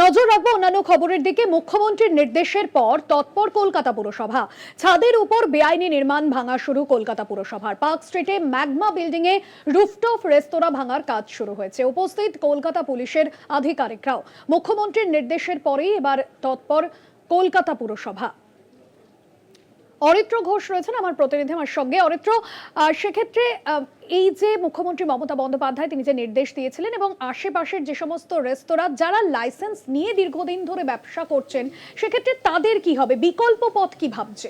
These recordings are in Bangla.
নজর রাখব অন্যান্য খবরের দিকে। মুখ্যমন্ত্রীর নির্দেশের পর তৎপর কলকাতা পুরসভা। ছাদের উপর বেআইনি নির্মাণ ভাঙা শুরু কলকাতা পুরসভার। পার্ক স্ট্রিটে ম্যাগমা বিল্ডিং এ রুফটপ রেস্তোরাঁ ভাঙার কাজ শুরু হয়েছে। উপস্থিত কলকাতা পুলিশের আধিকারিকরাও। মুখ্যমন্ত্রীর নির্দেশের পরেই এবার তৎপর কলকাতা পুরসভা। অরিত্র ঘোষ রয়েছেন আমার প্রতিনিধি আমার সঙ্গে। অরিত্র সেক্ষেত্রে এই যে মুখ্যমন্ত্রী মমতা বন্দ্যোপাধ্যায় তিনি যে নির্দেশ দিয়েছিলেন এবং আশেপাশের যে সমস্ত রেস্তোরাঁ, যারা লাইসেন্স নিয়ে দীর্ঘদিন ধরে ব্যবসা করছেন, সেক্ষেত্রে তাদের কি হবে? বিকল্প পথ কি ভাবছে?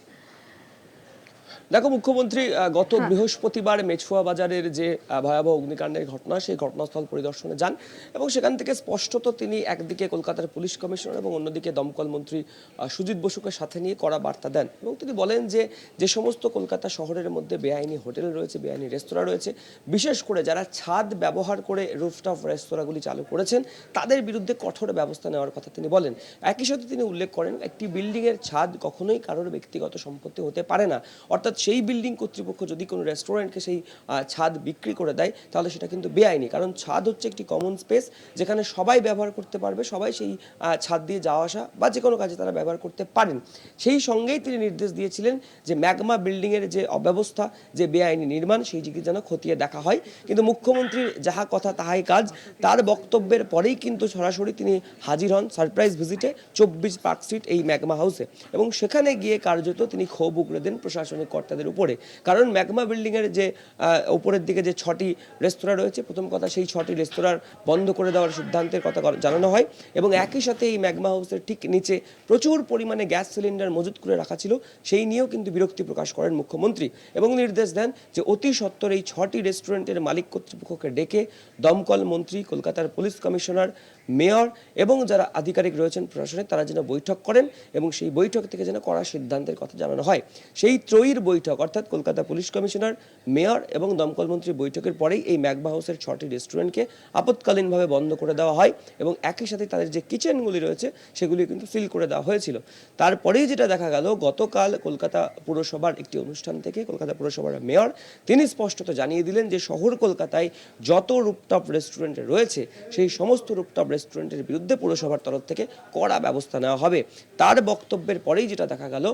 দেখো মুখ্যমন্ত্রী গত বৃহস্পতিবার মেছুয়া বাজারের যে ভয়াবহ অগ্নিকাণ্ডের ঘটনা সেই ঘটনাস্থল পরিদর্শনে যান এবং সেখান থেকে স্পষ্টত তিনি একদিকে কলকাতার পুলিশ কমিশনার এবং অন্যদিকে দমকল মন্ত্রী সুজিত বসুকে সাথে নিয়ে কড়া বার্তা দেন এবং তিনি বলেন যে যে সমস্ত কলকাতা শহরের মধ্যে বেআইনি হোটেল রয়েছে বেআইনি রেস্তোরাঁ রয়েছে বিশেষ করে যারা ছাদ ব্যবহার করে রুফটপ রেস্তোরাঁগুলি চালু করেছেন তাদের বিরুদ্ধে কঠোর ব্যবস্থা নেওয়ার কথা তিনি বলেন। একই সাথে তিনি উল্লেখ করেন একটি বিল্ডিংয়ের ছাদ কখনোই কারোর ব্যক্তিগত সম্পত্তি হতে পারে না। অর্থাৎ সেই বিল্ডিং কর্তৃপক্ষ যদি কোনো রেস্টুরেন্টকে সেই ছাদ বিক্রি করে দেয়, তাহলে সেটা কিন্তু বেআইনি। কারণ ছাদ হচ্ছে একটি কমন স্পেস যেখানে সবাই ব্যবহার করতে পারবে, সবাই সেই ছাদ দিয়ে যাওয়া আসা বা যে কোনো কাজে তারা ব্যবহার করতে পারেন। সেই সঙ্গেই তিনি নির্দেশ দিয়েছিলেন যে ম্যাগমা বিল্ডিংয়ের যে অব্যবস্থা, যে বেআইনি নির্মাণ, সেই দিকে যেন খতিয়ে দেখা হয়। কিন্তু মুখ্যমন্ত্রীর যাহা কথা তাহাই কাজ, তার বক্তব্যের পরেই কিন্তু সরাসরি তিনি হাজির হন সারপ্রাইজ ভিজিটে চব্বিশ পার্ক স্ট্রিট এই ম্যাগমা হাউসে এবং সেখানে গিয়ে কার্যত তিনি ক্ষোভ উগড়ে দেন প্রশাসনিক কর্তাদের উপরে। কারণ ম্যাগমা বিল্ডিংয়ের যে উপরের দিকে যে ছটি রেস্তোরাঁ রয়েছে, প্রথম কথা সেই ছটি রেস্তোরাঁ বন্ধ করে দেওয়ার সিদ্ধান্তের কথা জানানো হয় এবং একই সাথে এই ম্যাগমা হাউসের ঠিক নিচে প্রচুর পরিমাণে গ্যাস সিলিন্ডার মজুত করে রাখা ছিল, সেই নিয়েও কিন্তু বিরক্তি প্রকাশ করেন মুখ্যমন্ত্রী এবং নির্দেশ দেন যে অতি সত্বর এই ছটি রেস্টুরেন্টের মালিক কর্তৃপক্ষকে ডেকে দমকল মন্ত্রী, কলকাতার পুলিশ কমিশনার মেয়র এবং যারা আধিকারিক রয়েছেন প্রশাসনে, তারা যেন বৈঠক করেন এবং সেই বৈঠক থেকে যেন কড়া সিদ্ধান্তের কথা জানানো হয়। সেই ত্রয়ীর বৈঠক, অর্থাৎ কলকাতা পুলিশ কমিশনার, মেয়র এবং দমকল মন্ত্রী বৈঠকের পরেই এই ম্যাগমা হাউসের ছটি রেস্টুরেন্টকে আপৎকালীনভাবে বন্ধ করে দেওয়া হয় এবং একই সাথে তাদের যে কিচেনগুলি রয়েছে, সেগুলি কিন্তু সিল করে দেওয়া হয়েছিল। তারপরেই যেটা দেখা গেল, গতকাল কলকাতা পুরসভার একটি অনুষ্ঠান থেকে কলকাতা পুরসভার মেয়র, তিনি স্পষ্টত জানিয়ে দিলেন যে শহর কলকাতায় যত রুপটপ রেস্টুরেন্ট রয়েছে, সেই সমস্ত রুপটপ রেস্টুরেন্টের বিরুদ্ধে পুরসভার তরফ থেকে কড়া ব্যবস্থা নেওয়া হবে। তার বক্তব্যের পরেই যেটা দেখা গেল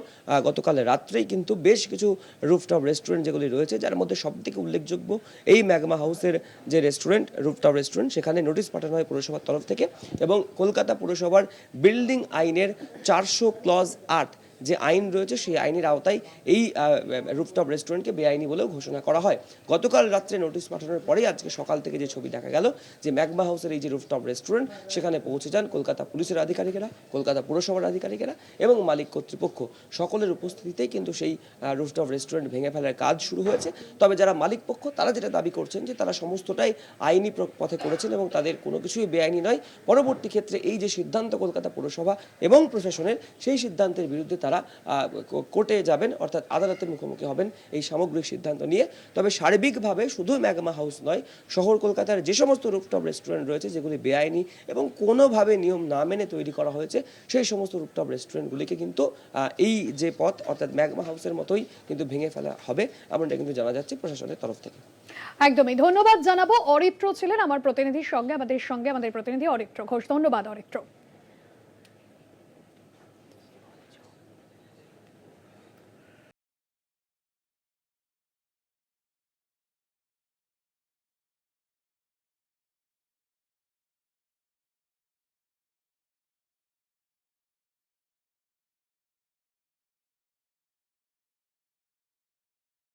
গতকাল রাত্রেই কিন্তু বেশ কিছু রুফটপ রেস্টুরেন্ট যেগুলি রয়েছে, যার মধ্যে সবথেকে উল্লেখযোগ্য এই ম্যাগমা হাউসের যে রেস্টুরেন্ট রুফটপ রেস্টুরেন্ট সেখানে নোটিশ পাঠানো হয় পুরসভার তরফ থেকে এবং কলকাতা পুরসভার বিল্ডিং আইনের চারশো ক্লজ আট যে আইন রয়েছে, সেই আইনের আওতায় এই রুফটপ রেস্টুরেন্টকে বেআইনি বলেও ঘোষণা করা হয়। গতকাল রাত্রে নোটিশ পাঠানোর পরেই আজকে সকাল থেকে যে ছবি দেখা গেল, যে ম্যাগমা হাউসের এই যে রুফটপ রেস্টুরেন্ট সেখানে পৌঁছে যান কলকাতা পুলিশের আধিকারিকেরা, কলকাতা পুরসভার আধিকারিকেরা এবং মালিক কর্তৃপক্ষ। সকলের উপস্থিতিতেই কিন্তু সেই রুফটপ রেস্টুরেন্ট ভেঙে ফেলার কাজ শুরু হয়েছে। তবে যারা মালিক পক্ষ, তারা যেটা দাবি করছেন যে তারা সমস্তটাই আইনি পথে করেছেন এবং তাদের কোনো কিছুই বেআইনি নয়। পরবর্তী ক্ষেত্রে এই যে সিদ্ধান্ত কলকাতা পুরসভা এবং প্রশাসনের, সেই সিদ্ধান্তের বিরুদ্ধে তারা কো- কোর্টে যাবেন, অর্থাৎ আদালতের মুখোমুখি হবেন এই সামগ্রিক সিদ্ধান্ত নিয়ে। তবে সার্বিকভাবে শুধু ম্যাগমা হাউস নয়, শহর কলকাতার যে সমস্ত রুফটপ রেস্টুরেন্ট রয়েছে, যেগুলি বেআইনি এবং কোনোভাবে নিয়ম না মেনে তৈরি করা হয়েছে, সেই সমস্ত রুফটপ রেস্টুরেন্টগুলিকে কিন্তু এই যে পথ, অর্থাৎ ম্যাগমা হাউসের মতোই কিন্তু ভেঙে ফেলা হবে, এমনটা কিন্তু জানা যাচ্ছে প্রশাসনের তরফ থেকে। একদমই। ধন্যবাদ জানাব অরিত্র ছিলেন আমার প্রতিনিধির সঙ্গে, আমাদের সঙ্গে আমাদের প্রতিনিধি অরিত্র ঘোষ। ধন্যবাদ অরিত্র।